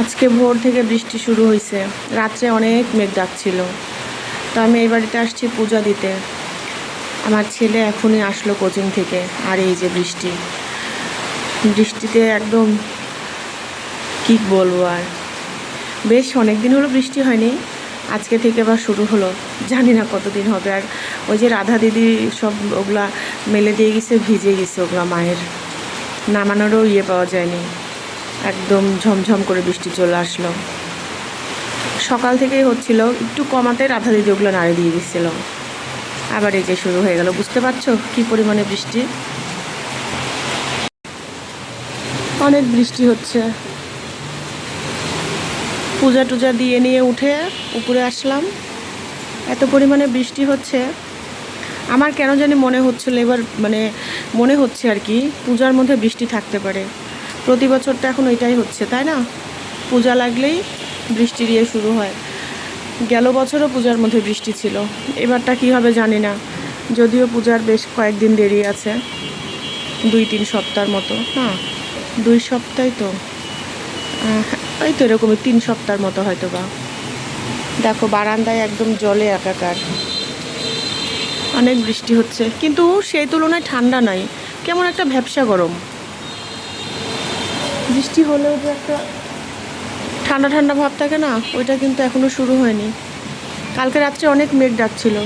আজকে ভোর থেকে বৃষ্টি শুরু হয়েছে রাত্রে অনেক মেঘ ডাকছিল। তো আমি এই বাড়িতে আসছি পূজা দিতে। আমার ছেলে এখনই আসলো কোচিং থেকে, আর এই যে বৃষ্টি। বৃষ্টিতে একদম কি বলব আর। বেশ অনেক দিন হলো বৃষ্টি হয়নি। আজকে থেকে আবার শুরু হলো। জানি না কতদিন হবে। আর ওই যে রাধা দিদি সব ওগুলা মেলে দিয়ে গেছে, ভিজে গেছে ওগুলা মায়ের। নামানোরও ইয়ে পাওয়া যায়নি। একদম ঝমঝম করে বৃষ্টি চলে আসলো। সকাল থেকেই হচ্ছিল, একটু কমাতে রাধা দিদি ওগুলো নাড়ে দিয়ে দিচ্ছিল। আবার এই যে শুরু হয়ে গেল, বুঝতে পারছ কি পরিমাণে বৃষ্টি? অনেক বৃষ্টি হচ্ছে। পূজা টুজা দিয়ে নিয়ে উঠে উপরে আসলাম। এত পরিমাণে বৃষ্টি হচ্ছে। আমার কেন জানি মনে হচ্ছিল, এবার মানে মনে হচ্ছে আর কি, পূজার মধ্যে বৃষ্টি থাকতে পারে। প্রতি বছর তো এখন ওইটাই হচ্ছে, তাই না? পূজা লাগলেই বৃষ্টি দিয়ে শুরু হয়। গেল বছরও পূজার মধ্যে বৃষ্টি ছিল। এবারটা কী হবে জানি না। যদিও পূজার বেশ কয়েকদিন দেরি আছে, দুই তিন সপ্তাহের মতো। হ্যাঁ দুই সপ্তাহ তো। এই তো এরকমই তিন সপ্তাহের মতো হয়তো বা দেখো, বারান্দায় একদম জলে একাকার। অনেক বৃষ্টি হচ্ছে। কিন্তু সেই তুলনায় ঠান্ডা নাই। কেমন একটা ভ্যাবসা গরম। বৃষ্টি হলেও যে একটা ঠান্ডা ঠান্ডা ভাব থাকে না, ওইটা কিন্তু এখনও শুরু হয়নি। কালকে রাত্রে অনেক মেঘ ডাকছিল।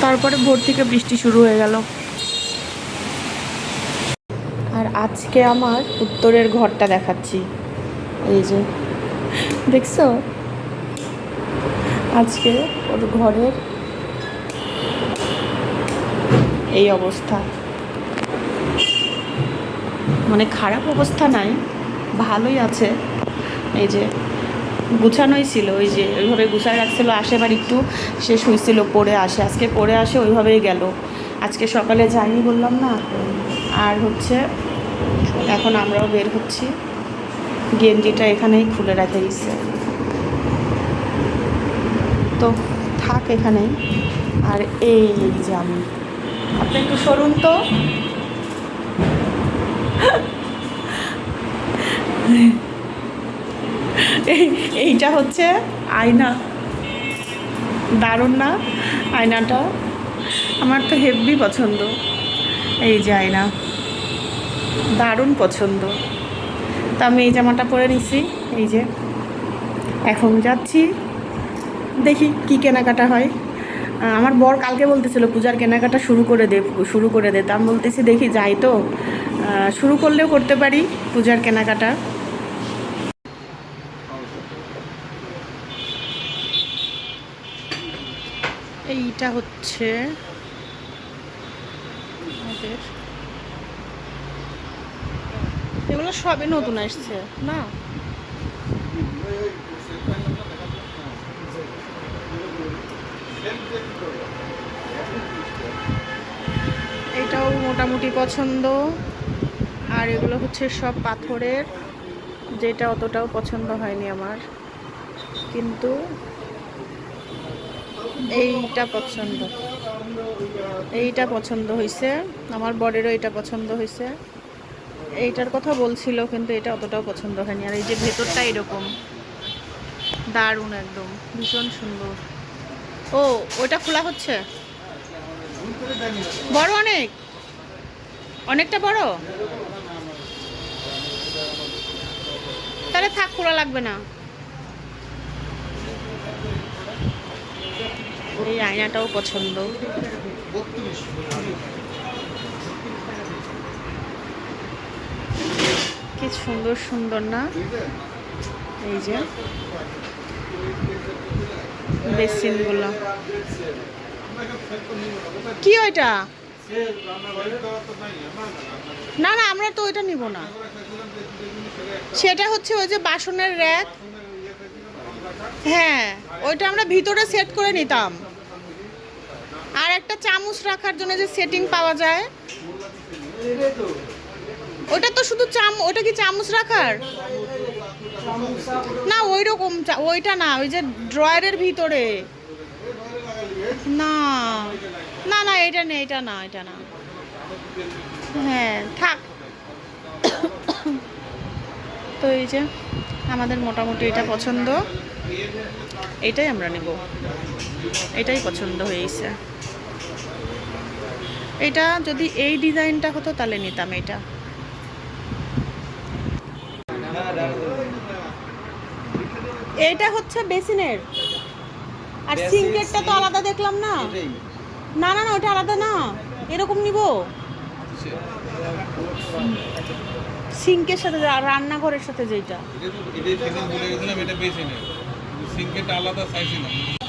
তারপরে ভোর থেকে বৃষ্টি শুরু হয়ে গেল। আর আজকে আমার উত্তরের ঘরটা দেখাচ্ছি। এই যে, দেখছ? আজকে ওর ঘরের এই অবস্থা। খারাপ অবস্থা নাই, ভালোই আছে। এই যে গুছানোই ছিল, ওই যে ওইভাবে গুছায় রাখছিল আসে এবার একটু শেষ হয়েছিল পড়ে আসে। আজকে পড়ে আসে, ওইভাবেই গেল। আজকে সকালে যাইনি বললাম না, আর হচ্ছে এখন আমরাও বের হচ্ছি। গেঞ্জিটা এখানেই খুলে রেখে দিচ্ছে তো থাক এখানেই। আর এই যে আমি, আপনি একটু সরুন তো। এইটা হচ্ছে আয়না। দারুণ না? আয়নাটা? আমার তো হেভি পছন্দ। এই যে আয়না। দারুণ পছন্দ। তা আমি এই জামাটা পরে নিছি। এই যে। এখন যাচ্ছি। দেখি কি কেনাকাটা হয়। আমার বর কালকে বলতেছিল, পূজার কেনাকাটা শুরু করে দে, শুরু করে দে। তা আমি বলতেছি, দেখি যাই তো। শুরু করলেও করতে পারি পূজার কেনাকাটা। এইটা হচ্ছে আমাদের। এগুলো সবই নতুন আসছে, না? এটাও মোটামুটি পছন্দ। আর এগুলো হচ্ছে সব পাথরের, যেটা অতটাও পছন্দ হয়নি আমার। কিন্তু এইটা পছন্দ। এইটা পছন্দ হয়েছে আমার বরেরও এটা পছন্দ হয়েছে এইটার কথা বলছিল, কিন্তু এটা অতটাও পছন্দ হয়নি। আর এই যে ভেতরটা এরকম, দারুণ একদম, ভীষণ সুন্দর। ও ওটা খোলা হচ্ছে? বড় অনেক? অনেকটা বড়? তাহলে থাক, খোলা লাগবে না। এই আয়নাটাও পছন্দ। কি সুন্দর সুন্দর না? এই যে বেসিনগুলো। কি ওইটা? না না, আমরা তো ওইটা নিব না। সেটা হচ্ছে ওই যে বাসনের র্যাক। হ্যাঁ ওইটা আমরা ভিতরে সেট করে নিতাম। আর একটা চামচ রাখার জন্য যে সেটিং পাওয়া যায়। ওটা তো শুধু চাম ওটা কি চামচ রাখার? না ওই রকম ওইটা না, ওই যে ড্রয়ারের ভিতরে। না না না, এটা নেই এটা না এটা না। হ্যাঁ থাক। তো এই যে, আমাদের মোটামুটি এটা পছন্দ। এটাই আমরা নেব। এটাই পছন্দ হয়েছে। এটা যদি এই ডিজাইনটা হতো তাহলে নিতাম এটা। এইটা হচ্ছে বেসিনের। আর সিঙ্কেরটা তো আলাদা দেখলাম না। না না না ওটা আলাদা না। এরকম নিব? সিঙ্কের সাথে রান্নাঘরের সাথে যেটা এটা আলাদা চাইছিলাম বিশ ক্লাব ওই যে পান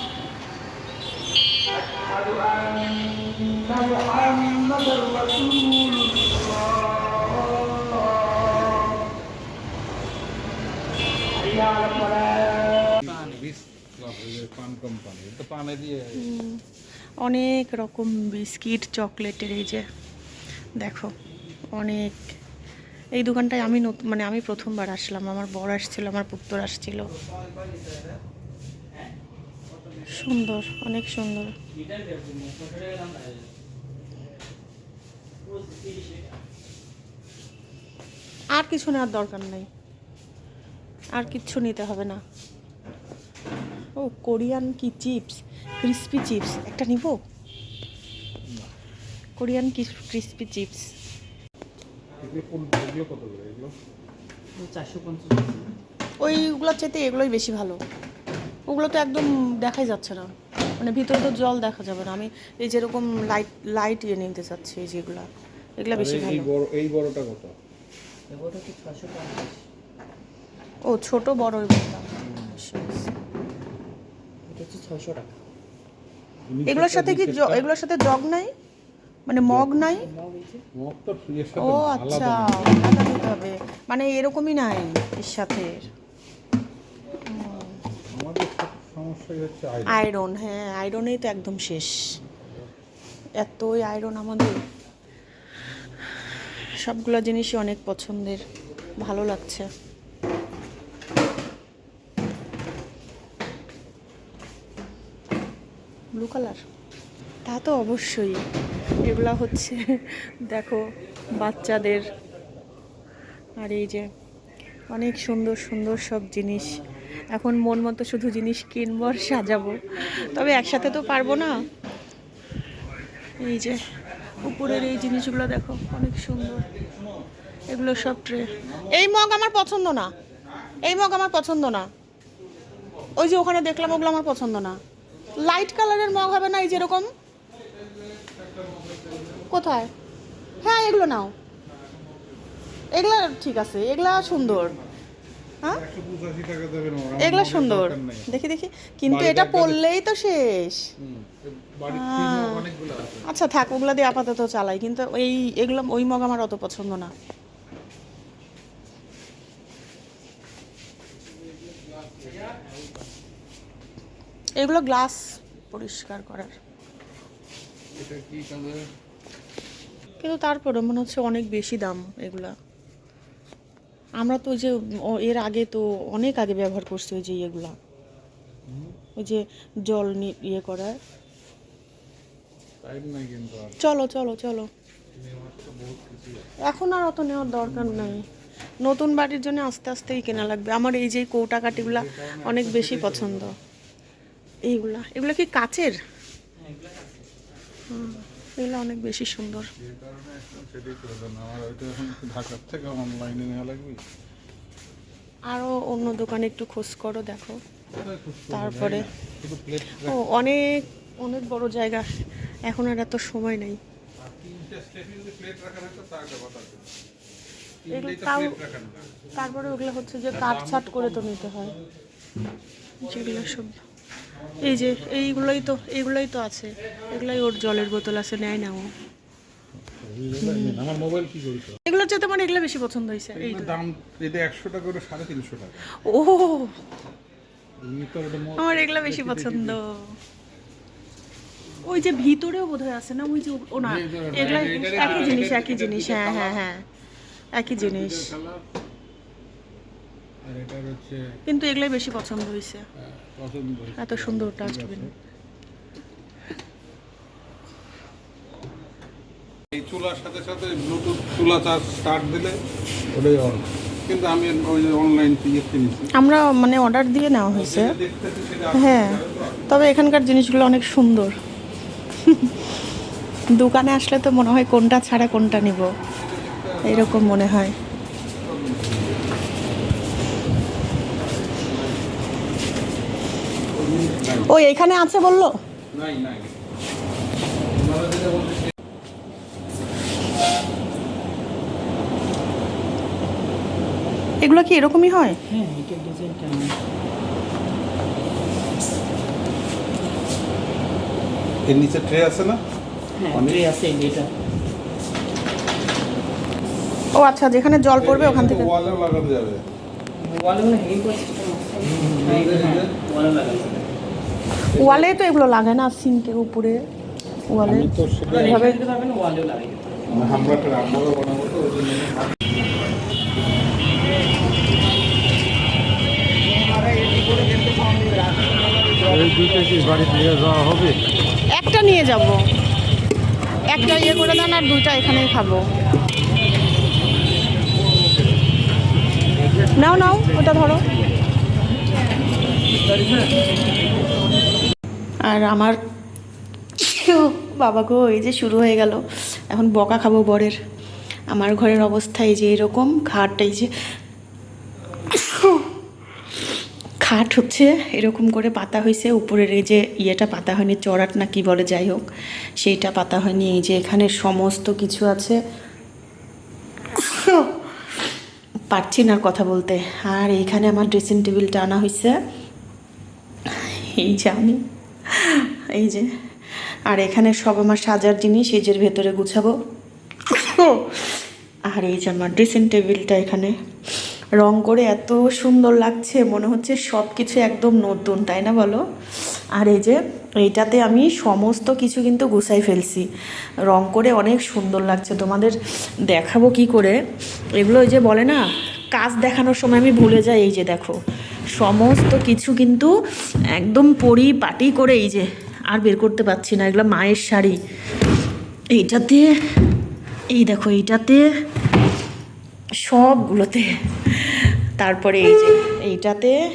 কোম্পানি এটা পানে দিয়ে অনেক রকম বিস্কিট, চকলেটের এই যে, দেখো, অনেক। এই দোকানটায় আমি নতুন মানে আমি প্রথমবার আসলাম, আমার বর আসছিল, আমার পুত্র আসছিল। সুন্দর অনেক সুন্দর। আর কিছু নেওয়ার দরকার নেই। আর কিচ্ছু নিতে হবে না। ও কোরিয়ান কি চিপস? Crispy chips. একটা নিব? কোরিয়ান কি ক্রিস্পি চিপস? ওইগুলোর চাইতে এগুলোই বেশি ভালো। ওগুলো তো একদম দেখাই যাচ্ছে না। মানে ভিতরে তো জল দেখা যাবে না। আমি এই যেরকম লাইট লাইট ইয়ে নিতে চাচ্ছি এই যেগুলা এগুলো বেশি আর এই ভালো। বড় এই বড়টা কত? ও ছোট বড় হচ্ছে ছয়শো টাকা। এগুলোর সাথে কি জ- এগুলোর সাথে জগ নাই? মানে মগ নাই? এই ও আচ্ছা আলাদা নিতে হবে। মানে এরকমই নাই এর সাথে আমাদের সব সমস্যাই হচ্ছে আইরন আয়রন হ্যাঁ আয়রনেই তো একদম শেষ। এতই আয়রন আমাদের। সবগুলো জিনিসই অনেক পছন্দের, ভালো লাগছে। ব্লু কালার তা তো অবশ্যই। এগুলা হচ্ছে, দেখো, বাচ্চাদের। আর এই যে, অনেক সুন্দর সুন্দর সব জিনিস। এখন মন মতো শুধু জিনিস কিনবো আর সাজাবো। তবে একসাথে তো পারব না। এই যে, উপরের এই জিনিসগুলো দেখো, অনেক সুন্দর। এগুলো সব ট্রে। এই মগ আমার পছন্দ না। এই মগ আমার পছন্দ না। ওই যে ওখানে দেখলাম, ওগুলো আমার পছন্দ না। লাইট কালারের মগ হবে না এই যেরকম? কোথায়? হ্যাঁ এগুলো নাও। এগুলা ঠিক আছে, এগুলা সুন্দর। এগুলো সুন্দর। দেখি দেখি। কিন্তু এটা পরলেই তো শেষ। আচ্ছা থাক ওগুলো দিয়ে আপাতত চালাই। কিন্তু এই এগুলো ওই মগ আমার অত পছন্দ না। এগুলো গ্লাস পরিষ্কার করার। কিন্তু তারপরে মনে হচ্ছে অনেক বেশি দাম এগুলা। আমরা তো ওই যে এর আগে তো অনেক আগে ব্যবহার করছি ওই যে ইয়েগুলা। ওই যে জল ইয়ে করার। চলো চলো চলো। এখন আর অত নেওয়ার দরকার নাই। নতুন বাড়ির জন্য আস্তে আস্তেই কেনা লাগবে। আমার এই যে কৌটা কাটিগুলা অনেক বেশি পছন্দ। এইগুলা। এগুলা কি কাচের। হুম, এগুলো অনেক বেশি সুন্দর। আরও অন্য দোকানে একটু খোঁজ করো দেখো। তারপরে ও অনেক অনেক বড় জায়গা। এখন আর এত সময় নেই। তারপরে ওগুলো হচ্ছে যে কাট ছাট করে তো নিতে হয়। যেগুলো সব এই যে এইগুলোই তো এইগুলোই তো আছে। এগুলোই ওর জলের বোতল আছে নেয় না ও। এগুলোর চাইতে মানে এগুলো বেশি পছন্দ হয়েছে দাম এটা একশো টাকা করে সাড়ে তিনশো টাকা। ও আমার এগুলো বেশি পছন্দ। ওই যে ভিতরেও বোধহয় আছে না? ওই যে ও না এগুলো একই জিনিস একই জিনিস হ্যাঁ হ্যাঁ হ্যাঁ একই জিনিস। আর এটা হচ্ছে কিন্তু এগুলোই বেশি পছন্দ হয়েছে। পছন্দ এত সুন্দর ডাস্টবিন এই চুলার সাথে সাথে ব্লুটুথ চুলা চার্জ স্টার্ট দিলে ওটাই অন কিন্তু আমি ওই অনলাইন ইয়ে কিনেছি। আমরা মানে অর্ডার দিয়ে নেওয়া হয়েছে। হ্যাঁ। তবে এখানকার জিনিসগুলো অনেক সুন্দর। দোকানে আসলে তো মনে হয় কোনটা ছাড়া কোনটা নিব। এরকম মনে হয়। ও এখানে আছে বলল? এগুলো কি এরকমই হয়? হ্যাঁ এটা ডিজাইনটা এর নিচে ট্রে আছে না? হ্যাঁ ট্রে আছে এটা। ও আচ্ছা যেখানে জল পড়বে ওখান থেকে। লাগানো যাবে। ওয়ালে হেভি ওয়ালে তো এগুলো লাগে না সিঙ্কের উপরে। ওয়ালে আমি এভাবে একটা নিয়ে যাব। একটা ইয়ে করে দেন আর দুইটা এখানেই খাব। নাও নাও ওটা ধরো। আর আমার বাবা গো, এই যে শুরু হয়ে গেল। এখন বকা খাব বরের। আমার ঘরের অবস্থা এই যে এরকম, খাট এই যে খাট হচ্ছে, এরকম করে পাতা হয়েছে উপরের এই যে ইয়েটা পাতা হয়নি, চড়াট না কি বলে, যাই হোক, সেইটা পাতা হয়নি। এই যে এখানে সমস্ত কিছু আছে। পারছি না কথা বলতে। আর এইখানে আমার ড্রেসিং টেবিলটা আনা হয়েছে এই যে আমি। এই যে। আর এখানে সব আমার সাজার জিনিস, এই যে ভেতরে গুছাবো। আর এই যে আমার ড্রেসিং টেবিলটা এখানে। রং করে এত সুন্দর লাগছে, মনে হচ্ছে সব কিছু একদম নতুন, তাই না বলো? আর এই যে এইটাতে আমি সমস্ত কিছু কিন্তু গুছাই ফেলছি। রং করে অনেক সুন্দর লাগছে, তোমাদের দেখাবো কি করে? এগুলো ওই যে বলে না, কাজ দেখানোর সময় আমি ভুলে যাই, এই যে দেখো। সমস্ত কিছু কিন্তু একদম পরিপাটি করে এই যে আর বের করতে পারছি না, এগুলো মায়ের শাড়ি। এইটাতে, এই দেখো, এইটাতে সবগুলোতে। তারপরে এই যে, এইটাতে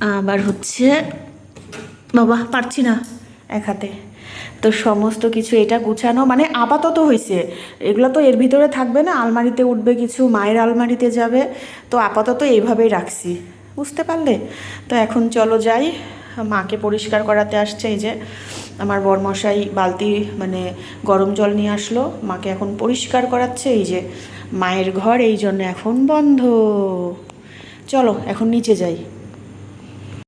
আবার হচ্ছে, বাবা, পারছি না এক হাতে। তো সমস্ত কিছু এটা গুছানো মানে আপাতত হয়েছে এগুলো তো এর ভিতরে থাকবে না, আলমারিতে উঠবে কিছু, মায়ের আলমারিতে যাবে। তো আপাতত এইভাবেই রাখছি। বুঝতে পারলে? তো এখন চলো যাই। মাকে পরিষ্কার করাতে আসছে এই যে, আমার বরমশাই বালতি মানে গরম জল নিয়ে আসলো। মাকে এখন পরিষ্কার করাচ্ছে এই যে, মায়ের ঘর এই জন্য এখন বন্ধ। চলো, এখন নিচে যাই।